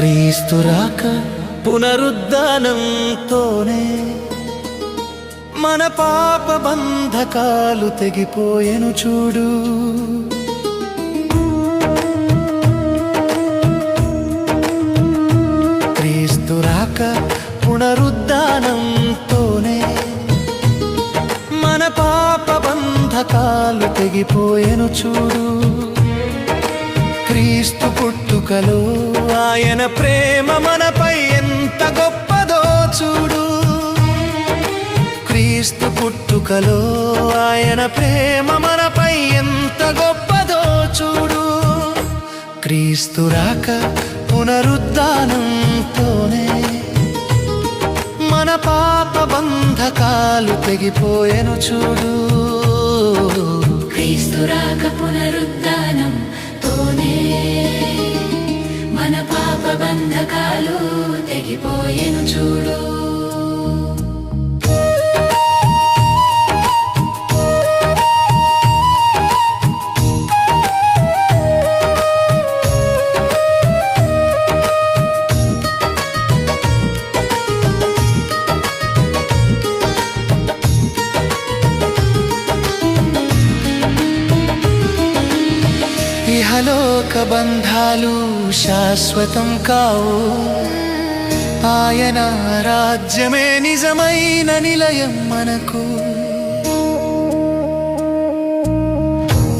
క్రీస్తు రాక పునరుద్ధానంతోనే మన పాప బంధకాలు తెగిపోయెను చూడు. క్రీస్తు రాక పునరుద్ధానంతోనే మన పాప బంధకాలు తెగిపోయెను చూడు. క్రీస్తు పుట్టుకలో ఆయన ప్రేమ మనపై ఎంత గొప్పదో చూడు. క్రీస్తు పుట్టుకలో ఆయన ప్రేమ మనపై ఎంత గొప్పదో చూడు. క్రీస్తు రాక పునరుద్ధానంతోనే మన పాప బంధకాలు తెగిపోయెను చూడు. క్రీస్తు రాక పునరుద్ధ మన పాప బంధకాలు తెగిపోయేను చూడు. ఇహలోక బంధాలు శాశ్వతం కావు. ఆయన రాజ్యమే నిజమైన నిలయం మనకు.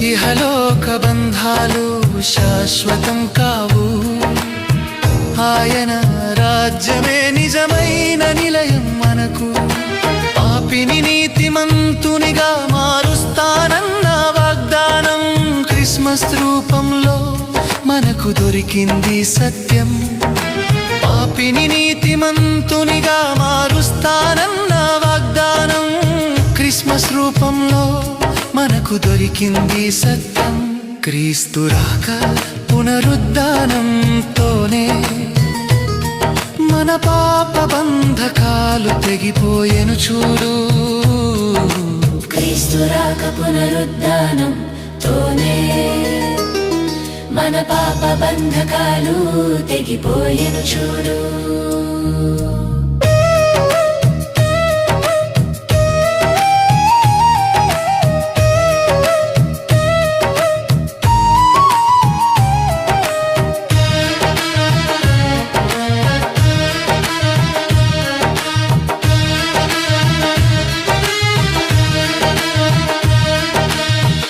ఇహలోక బంధాలు శాశ్వతం కావు. ఆయన రాజ్యమే నిజమైన నాకు దొరికింది సత్యం. పాపిని నీతిమంతునిగా మారుస్తానన్న వాగ్దానం. క్రిస్మస్ రూపంలో మనకు దొరికింది సత్యం. క్రీస్తు రాక పునరుద్ధానంతోనే మన పాప బంధకాలు తెగిపోయెను చూడు. క్రీస్తు రాక పునరుద్ధానం తోనే మన పాప బంధకాలు తెగిపోయెను చూడు.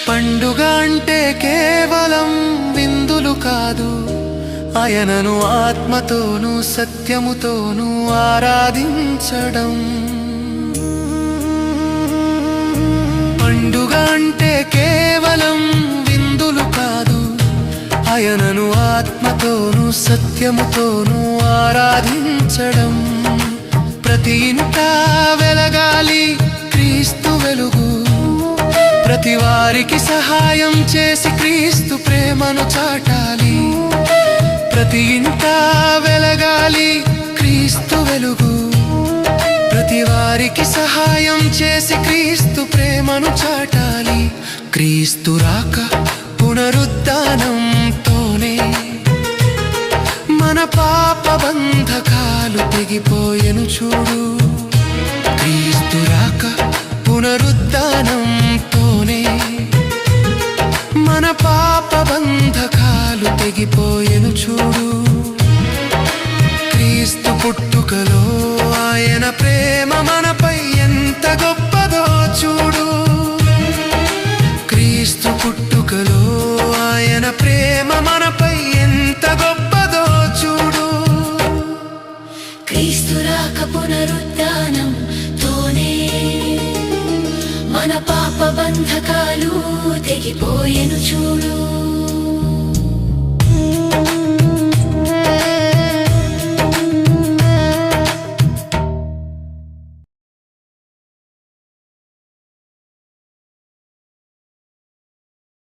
పండుగ అంటే కేవలం విందులు కాదు ఆయనను ఆత్మతోనూ సత్యముతోనూ ఆరాధించడం. పండుగ అంటే కేవలం విందులు కాదు ఆయనను ఆత్మతోనూ సత్యముతోనూ ఆరాధించడం. ప్రతి ఇంట వెలగాలి క్రీస్తు వెలుగు ప్రతి వారికి సహాయం చేసి క్రీస్తు ప్రేమను చాటాలి. ప్రతి ఇంట వెలగాలి క్రీస్తు వెలుగు. ప్రతి వారికి సహాయం చేసి క్రీస్తు ప్రేమను చాటాలి. క్రీస్తు రాక పునరుద్ధానంతోనే మన పాప బంధకాలు తెగిపోయెను చూడు. ఆయన ప్రేమ మనపై ఎంత గొప్పదో చూడు. క్రీస్తు పుట్టుకలో ఆయన ప్రేమ మనపై ఎంత గొప్పదో చూడు. క్రీస్తు రాక పునరుద్ధానం తోనే మన పాప బంధకాలు తెగిపోయెను చూడు.